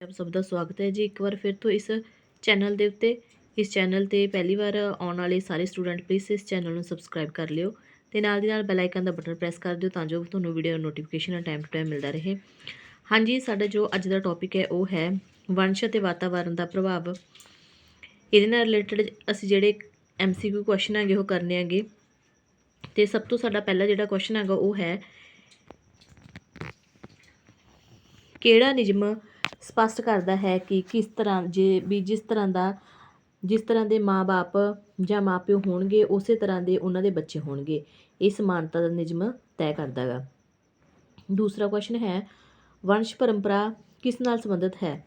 ਆਪ ਸਭ ਦਾ ਸਵਾਗਤ ਹੈ ਜੀ। ਇੱਕ ਵਾਰ ਫਿਰ ਤੋਂ ਇਸ ਚੈਨਲ ਦੇ ਉੱਤੇ, ਇਸ ਚੈਨਲ ਤੇ ਪਹਿਲੀ ਵਾਰ ਆਉਣ ਵਾਲੇ ਸਾਰੇ ਸਟੂਡੈਂਟ ਪਲੀਜ਼ ਇਸ ਚੈਨਲ ਨੂੰ ਸਬਸਕ੍ਰਾਈਬ ਕਰ ਲਿਓ ਤੇ ਨਾਲ ਦੀ ਨਾਲ ਬੈਲ ਆਈਕਨ ਦਾ ਬਟਨ ਪ੍ਰੈਸ ਕਰ ਦਿਓ ਤਾਂ ਜੋ ਤੁਹਾਨੂੰ video notification time to time ਮਿਲਦਾ ਰਹੇ। ਹਾਂਜੀ, ਸਾਡਾ ਜੋ ਅੱਜ ਦਾ ਟੌਪਿਕ ਹੈ ਉਹ ਹੈ ਵੰਸ਼ ਅਤੇ ਵਾਤਾਵਰਣ ਦਾ ਪ੍ਰਭਾਵ। ਇਹਦੇ ਨਾਲ ਰਿਲੇਟਡ ਅਸੀਂ ਜਿਹੜੇ ਐਮਸੀਕਿਊ ਕੁਐਸਚਨ ਹੈਗੇ ਉਹ ਕਰਨੇ ਹੈਗੇ। ਤੇ ਸਭ ਤੋਂ ਸਾਡਾ ਪਹਿਲਾ ਜਿਹੜਾ ਕੁਐਸਚਨ ਹੈਗਾ ਉਹ ਹੈ, ਕਿਹੜਾ ਨਿਯਮ ਸਪਸ਼ਟ ਕਰਦਾ ਹੈ ਕਿ ਕਿਸ ਤਰ੍ਹਾਂ ਜੇ ਵੀ ਜਿਸ ਤਰ੍ਹਾਂ ਦਾ, ਜਿਸ ਤਰ੍ਹਾਂ ਦੇ ਮਾਪੇ ਜਾਂ ਮਾਪਿਓ ਹੋਣਗੇ, ਉਸੇ ਤਰ੍ਹਾਂ ਦੇ ਉਹਨਾਂ ਦੇ ਬੱਚੇ ਹੋਣਗੇ। ਇਹ ਸਮਾਨਤਾ ਦਾ ਨਿਯਮ ਤੈਅ ਕਰਦਾ ਹੈਗਾ ਦੂਸਰਾ ਕੁਐਸਚਨ ਹੈ, ਵੰਸ਼ ਪਰੰਪਰਾ ਕਿਸ ਨਾਲ ਸੰਬੰਧਿਤ ਹੈ?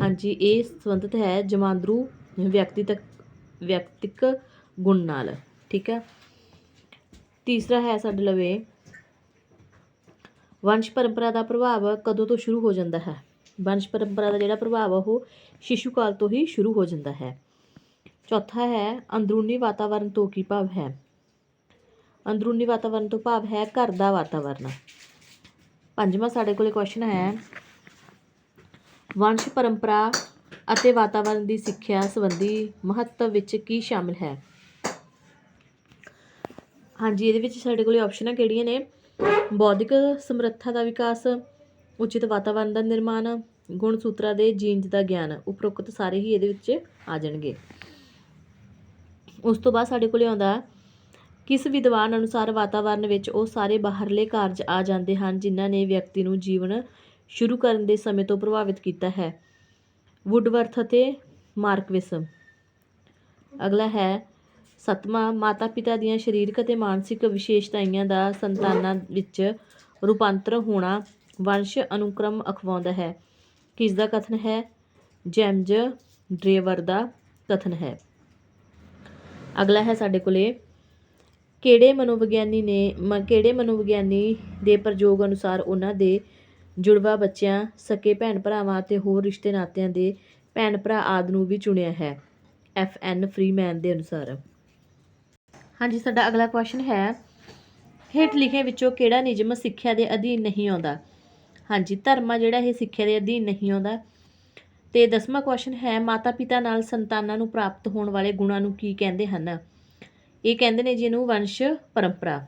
ਹਾਂਜੀ, ਇਹ ਸੰਬੰਧਿਤ ਹੈ ਜਮਾਂਦਰੂ ਵਿਅਕਤੀ ਵਿਅਕਤੀਤਕ, ਵਿਅਕਤਿਕ ਗੁਣ ਨਾਲ, ਠੀਕ ਹੈ? ਤੀਸਰਾ ਹੈ ਸਾਡੇ ਲਵੇ, ਵੰਸ਼ ਪਰੰਪਰਾ ਦਾ ਪ੍ਰਭਾਵ ਕਦੋਂ ਤੋਂ ਸ਼ੁਰੂ ਹੋ ਜਾਂਦਾ ਹੈ? ਵੰਸ਼ ਪਰੰਪਰਾ ਦਾ ਜਿਹੜਾ ਪ੍ਰਭਾਵ ਆ, ਉਹ ਸ਼ਿਸ਼ੂ ਕਾਲ ਤੋਂ ਹੀ ਸ਼ੁਰੂ ਹੋ ਜਾਂਦਾ ਹੈ। ਚੌਥਾ ਹੈ, ਅੰਦਰੂਨੀ ਵਾਤਾਵਰਣ ਤੋਂ ਕੀ ਭਾਵ ਹੈ? ਅੰਦਰੂਨੀ ਵਾਤਾਵਰਣ ਤੋਂ ਭਾਵ ਹੈ ਘਰ ਦਾ ਵਾਤਾਵਰਣ ਪੰਜਵਾਂ ਸਾਡੇ ਕੋਲੇ ਕੁਐਸਚਨ ਹੈ ਵੰਸ਼ ਪਰੰਪਰਾ ਅਤੇ ਵਾਤਾਵਰਣ ਦੀ ਸਿੱਖਿਆ ਸੰਬੰਧੀ ਮਹੱਤਵ ਵਿੱਚ ਕੀ ਸ਼ਾਮਿਲ ਹੈ? ਹਾਂਜੀ, ਇਹਦੇ ਵਿੱਚ ਸਾਡੇ ਕੋਲੇ ਆਪਸ਼ਨਾਂ ਕਿਹੜੀਆਂ ਨੇ? ਬੌਧਿਕ ਸਮਰੱਥਾ ਦਾ ਵਿਕਾਸ ਉਚਿਤ ਵਾਤਾਵਰਣ ਦਾ ਨਿਰਮਾਣ, ਗੁਣ ਸੂਤਰਾਂ ਦੇ ਜੀਨਜ ਦਾ ਗਿਆਨ, ਉਪਰੋਕਤ ਸਾਰੇ ਹੀ ਇਹਦੇ ਵਿੱਚ ਆ ਜਾਣਗੇ। ਉਸ ਤੋਂ ਬਾਅਦ ਸਾਡੇ ਕੋਲੇ ਆਉਂਦਾ ਕਿਸ ਵਿਦਵਾਨ ਅਨੁਸਾਰ ਵਾਤਾਵਰਣ ਵਿੱਚ ਉਹ ਸਾਰੇ ਬਾਹਰਲੇ ਕਾਰਜ ਆ ਜਾਂਦੇ ਹਨ ਜਿਨ੍ਹਾਂ ਨੇ ਵਿਅਕਤੀ ਨੂੰ ਜੀਵਨ ਸ਼ੁਰੂ ਕਰਨ ਦੇ ਸਮੇਂ ਤੋਂ ਪ੍ਰਭਾਵਿਤ ਕੀਤਾ ਹੈ? ਵੁੱਡਵਰਥ ਅਤੇ ਮਾਰਕਵਿਸ ਅਗਲਾ ਹੈ, ਸਤਵਾਂ ਮਾਤਾ ਪਿਤਾ ਦੀਆਂ ਸਰੀਰਕ ਅਤੇ ਮਾਨਸਿਕ ਵਿਸ਼ੇਸ਼ਤਾਵਾਂ ਦਾ ਸੰਤਾਨਾਂ ਵਿੱਚ ਰੂਪਾਂਤਰ ਹੋਣਾ ਵੰਸ਼ ਅਨੁਕ੍ਰਮ ਅਖਵਾਉਂਦਾ ਹੈ। ਕਿਸ ਦਾ ਕਥਨ ਹੈ? ਜੈਮਜ ਡਰੇਵਰ ਦਾ ਕਥਨ ਹੈ। ਅਗਲਾ ਹੈ ਸਾਡੇ ਕੋਲੇ। ਕਿਹੜੇ ਮਨੋਵਿਗਿਆਨੀ ਨੇ ਕਿਹੜੇ ਮਨੋਵਿਗਿਆਨੀ ਦੇ ਪ੍ਰਯੋਗ ਅਨੁਸਾਰ ਉਹਨਾਂ ਦੇ ਜੁੜਵਾ ਬੱਚਿਆਂ, ਸਕੇ ਭੈਣ ਭਰਾਵਾਂ ਅਤੇ ਹੋਰ ਰਿਸ਼ਤੇ ਨਾਤਿਆਂ ਦੇ ਭੈਣ ਭਰਾ ਆਦਿ ਨੂੰ ਵੀ ਚੁਣਿਆ ਹੈ। ਐਫ ਐਨ ਫਰੀਮੈਨ ਦੇ ਅਨੁਸਾਰ। ਹਾਂਜੀ, ਸਾਡਾ ਅਗਲਾ ਕੁਐਸਚਨ ਹੈ, ਹੇਠ ਲਿਖੇ ਵਿੱਚੋਂ ਕਿਹੜਾ ਨਿਯਮ ਸਿੱਖਿਆ ਦੇ ਅਧੀਨ ਨਹੀਂ ਆਉਂਦਾ? ਹਾਂਜੀ, ਧਰਮ ਆ ਜਿਹੜਾ ਇਹ ਸਿੱਖਿਆ ਦੇ ਅਧੀਨ ਨਹੀਂ ਆਉਂਦਾ। ਤੇ ਦਸਵਾਂ ਕੁਐਸਚਨ ਹੈ ਮਾਤਾ ਪਿਤਾ ਨਾਲ ਸੰਤਾਨਾਂ ਨੂੰ ਪ੍ਰਾਪਤ ਹੋਣ ਵਾਲੇ ਗੁਣਾਂ ਨੂੰ ਕੀ ਕਹਿੰਦੇ ਹਨ? ਇਹ ਕਹਿੰਦੇ ਨੇ ਜਿਹਨੂੰ ਵੰਸ਼ ਪਰੰਪਰਾ।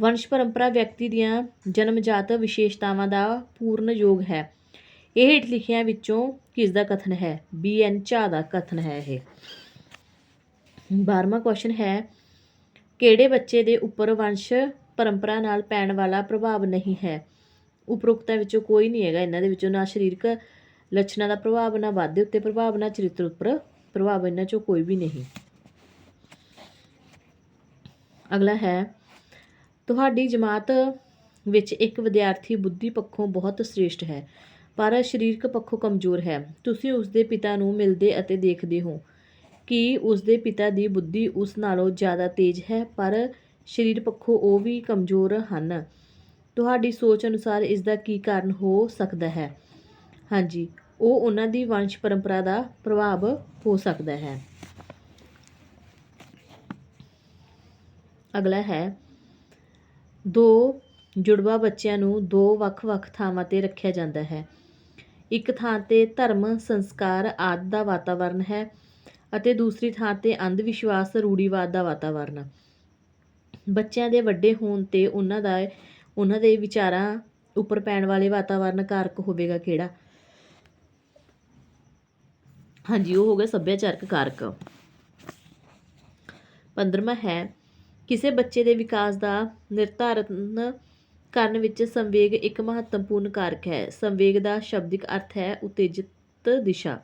ਵੰਸ਼ ਪਰੰਪਰਾ ਵਿਅਕਤੀ ਦੀਆਂ ਜਨਮਜਾਤ ਵਿਸ਼ੇਸ਼ਤਾਵਾਂ ਦਾ ਪੂਰਨ ਯੋਗ ਹੈ। ਇਹ ਹੇਠ ਲਿਖਿਆਂ ਵਿੱਚੋਂ ਕਿਸ ਦਾ ਕਥਨ ਹੈ? ਬੀ ਐਨ ਝਾ ਦਾ ਕਥਨ ਹੈ ਇਹ। 12ਵਾਂ ਕੁਐਸਚਨ ਹੈ, ਕਿਹੜੇ ਬੱਚੇ ਦੇ ਉੱਪਰ ਵੰਸ਼ ਪਰੰਪਰਾ ਨਾਲ ਪੈਣ ਵਾਲਾ ਪ੍ਰਭਾਵ ਨਹੀਂ ਹੈ? ਉਪਰੋਕਤਾਂ ਵਿੱਚੋਂ ਕੋਈ ਨਹੀਂ ਹੈਗਾ, ਇਹਨਾਂ ਦੇ ਵਿੱਚੋਂ ਨਾ ਸਰੀਰਕ ਲੱਛਣਾਂ ਦਾ ਪ੍ਰਭਾਵ, ਨਾ ਵਾਧੇ ਉੱਤੇ ਪ੍ਰਭਾਵ, ਨਾ ਚਰਿੱਤਰ ਉੱਪਰ ਪ੍ਰਭਾਵ, ਇਹਨਾਂ ਚੋਂ ਕੋਈ ਵੀ ਨਹੀਂ। ਅਗਲਾ ਹੈ, ਤੁਹਾਡੀ ਜਮਾਤ ਵਿੱਚ ਇੱਕ ਵਿਦਿਆਰਥੀ ਬੁੱਧੀ ਪੱਖੋਂ ਬਹੁਤ ਸ੍ਰੇਸ਼ਟ ਹੈ, ਪਰ ਸਰੀਰਕ ਪੱਖੋਂ ਕਮਜ਼ੋਰ ਹੈ। ਤੁਸੀਂ ਉਸ ਦੇ ਪਿਤਾ ਨੂੰ ਮਿਲਦੇ ਅਤੇ ਦੇਖਦੇ ਹੋ ਕਿ ਉਸ ਦੇ ਪਿਤਾ ਦੀ ਬੁੱਧੀ ਉਸ ਨਾਲੋਂ ਜ਼ਿਆਦਾ ਤੇਜ਼ ਹੈ, ਪਰ ਸਰੀਰ ਪੱਖੋਂ ਉਹ ਵੀ ਕਮਜ਼ੋਰ ਹਨ। ਤੁਹਾਡੀ ਸੋਚ ਅਨੁਸਾਰ ਇਸ ਦਾ ਕੀ ਕਾਰਨ ਹੋ ਸਕਦਾ ਹੈ? ਹਾਂਜੀ, ਉਹ ਉਹਨਾਂ ਦੀ ਵੰਸ਼ ਪਰੰਪਰਾ ਦਾ ਪ੍ਰਭਾਵ ਹੋ ਸਕਦਾ ਹੈ। ਅਗਲਾ ਹੈ, ਦੋ ਜੁੜਵਾ ਬੱਚਿਆਂ ਨੂੰ ਦੋ ਵੱਖ-ਵੱਖ ਥਾਵਾਂ ਤੇ ਰੱਖਿਆ ਜਾਂਦਾ ਹੈ। ਇੱਕ ਥਾਂ ਤੇ ਧਰਮ, ਸੰਸਕਾਰ ਆਦਿ ਦਾ ਵਾਤਾਵਰਣ ਹੈ ਅਤੇ ਦੂਸਰੀ ਥਾਂ ਤੇ ਅੰਧ ਵਿਸ਼ਵਾਸ ਰੂੜੀਵਾਦ ਦਾ ਵਾਤਾਵਰਣ ਬੱਚਿਆਂ ਦੇ ਵੱਡੇ ਹੋਣ ਤੇ ਉਹਨਾਂ ਦਾ ਉਹਨਾਂ ਦੇ ਵਿਚਾਰਾਂ ਉੱਪਰ ਪੈਣ ਵਾਲੇ ਵਾਤਾਵਰਨ ਕਾਰਕ ਹੋਵੇਗਾ ਕਿਹੜਾ? ਹਾਂਜੀ, ਉਹ ਹੋ ਗਿਆ ਸੱਭਿਆਚਾਰਕ ਕਾਰਕ। 15ਵਾਂ ਹੈ, ਕਿਸੇ ਬੱਚੇ ਦੇ ਵਿਕਾਸ ਦਾ ਨਿਰਧਾਰਨ ਕਰਨ ਵਿੱਚ ਸੰਵੇਗ ਇੱਕ ਮਹੱਤਵਪੂਰਨ ਕਾਰਕ ਹੈ। ਸੰਵੇਗ ਦਾ ਸ਼ਬਦਿਕ ਅਰਥ ਹੈ ਉਤੇਜਿਤ ਦਿਸ਼ਾ।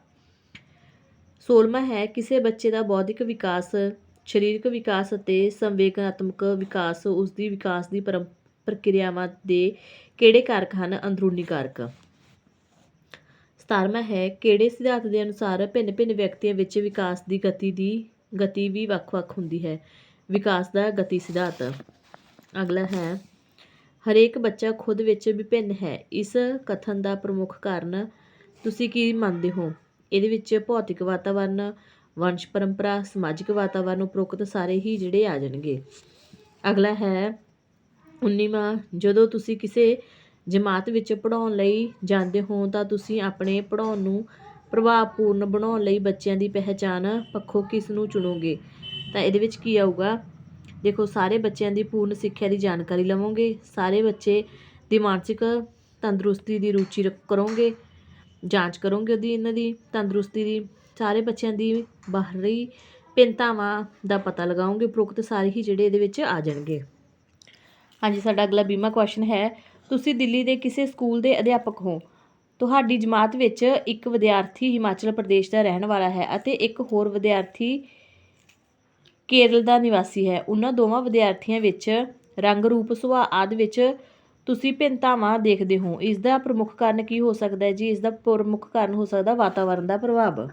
16ਵਾਂ ਹੈ, ਕਿਸੇ ਬੱਚੇ ਦਾ ਬੌਧਿਕ ਵਿਕਾਸ, ਸਰੀਰਕ ਵਿਕਾਸ ਅਤੇ ਸੰਵੇਗਨਾਤਮਕ ਵਿਕਾਸ ਉਸ ਦੀ ਵਿਕਾਸ ਦੀ ਪਰੰ- ਪ੍ਰਕਿਰਿਆਵਾਂ ਦੇ ਕਿਹੜੇ ਕਾਰਕ ਹਨ? ਅੰਦਰੂਨੀ ਕਾਰਕ। 17ਵਾਂ ਹੈ, ਕਿਹੜੇ ਸਿਧਾਂਤ ਦੇ ਅਨੁਸਾਰ ਭਿੰਨ-ਭਿੰਨ ਵਿਅਕਤੀਆਂ ਵਿੱਚ ਵਿਕਾਸ ਦੀ ਗਤੀ ਦੀ, ਗਤੀ ਵੀ ਵੱਖ-ਵੱਖ ਹੁੰਦੀ ਹੈ। ਵਿਕਾਸ ਦਾ ਗਤੀ ਸਿਧਾਂਤ। ਅਗਲਾ ਹੈ, ਹਰੇਕ ਬੱਚਾ ਖੁਦ ਵਿੱਚ ਵਿਭਿੰਨ ਹੈ। ਇਸ ਕਥਨ ਦਾ ਪ੍ਰਮੁੱਖ ਕਾਰਨ ਤੁਸੀਂ ਕੀ ਮੰਨਦੇ ਹੋ? ਇਹਦੇ ਵਿੱਚ ਭੌਤਿਕ ਵਾਤਾਵਰਣ ਵੰਸ਼ ਪਰੰਪਰਾ, ਸਮਾਜਿਕ ਵਾਤਾਵਰਣ ਉਪਰੋਕਤ ਸਾਰੇ ਹੀ ਜਿਹੜੇ ਆ ਜਾਣਗੇ। ਅਗਲਾ ਹੈ 19ਵਾਂ ਜਦੋਂ ਤੁਸੀਂ ਕਿਸੇ ਜਮਾਤ ਵਿੱਚ ਪੜ੍ਹਾਉਣ ਲਈ ਜਾਂਦੇ ਹੋ, ਤਾਂ ਤੁਸੀਂ ਆਪਣੇ ਪੜ੍ਹਾਉਣ ਨੂੰ ਪ੍ਰਭਾਵਪੂਰਨ ਬਣਾਉਣ ਲਈ ਬੱਚਿਆਂ ਦੀ ਪਹਿਚਾਣ ਪੱਖੋਂ ਕਿਸ ਨੂੰ ਚੁਣੋਗੇ? ਤਾਂ ਇਹਦੇ ਵਿੱਚ ਕੀ ਆਊਗਾ? ਦੇਖੋ, ਸਾਰੇ ਬੱਚਿਆਂ ਦੀ ਪੂਰਨ ਸਿੱਖਿਆ ਦੀ ਜਾਣਕਾਰੀ ਲਵੋਗੇ, ਸਾਰੇ ਬੱਚੇ ਦੀ ਮਾਨਸਿਕ ਤੰਦਰੁਸਤੀ ਦੀ ਰੁਚੀ ਰੱਖ- ਕਰੋਗੇ, ਜਾਂਚ ਕਰੋਗੇ ਉਹਦੀ, ਇਹਨਾਂ ਦੀ ਤੰਦਰੁਸਤੀ ਦੀ, ਸਾਰੇ ਬੱਚਿਆਂ ਦੀ ਬਾਹਰੀ ਭਿੰਨਤਾਵਾਂ ਦਾ ਪਤਾ ਲਗਾਓਗੇ ਉਪਰੋਕਤ ਸਾਰੇ ਹੀ ਜਿਹੜੇ ਇਹਦੇ ਵਿੱਚ ਆ ਜਾਣਗੇ। ਹਾਂਜੀ, ਸਾਡਾ ਅਗਲਾ ਬੀਮਾ ਕੁਐਸਚਨ ਹੈ, ਤੁਸੀਂ ਦਿੱਲੀ ਦੇ ਕਿਸੇ ਸਕੂਲ ਦੇ ਅਧਿਆਪਕ ਹੋ? ਤੁਹਾਡੀ ਜਮਾਤ ਵਿੱਚ ਇੱਕ ਵਿਦਿਆਰਥੀ ਹਿਮਾਚਲ ਪ੍ਰਦੇਸ਼ ਦਾ ਰਹਿਣ ਵਾਲਾ ਹੈ ਅਤੇ ਇੱਕ ਹੋਰ ਵਿਦਿਆਰਥੀ ਕੇਰਲ ਦਾ ਨਿਵਾਸੀ ਹੈ। ਉਹਨਾਂ ਦੋਵਾਂ ਵਿਦਿਆਰਥੀਆਂ ਵਿੱਚ ਰੰਗ, ਰੂਪ, ਸੁਭਾਅ ਆਦਿ ਵਿੱਚ ਤੁਸੀਂ ਭਿੰਨਤਾਵਾਂ ਦੇਖਦੇ ਹੋ। ਇਸ ਦਾ ਪ੍ਰਮੁੱਖ ਕਾਰਨ ਕੀ ਹੋ ਸਕਦਾ ਹੈ ਜੀ? ਇਸ ਦਾ ਪ੍ਰਮੁੱਖ ਕਾਰਨ ਹੋ ਸਕਦਾ ਵਾਤਾਵਰਣ ਦਾ ਪ੍ਰਭਾਵ।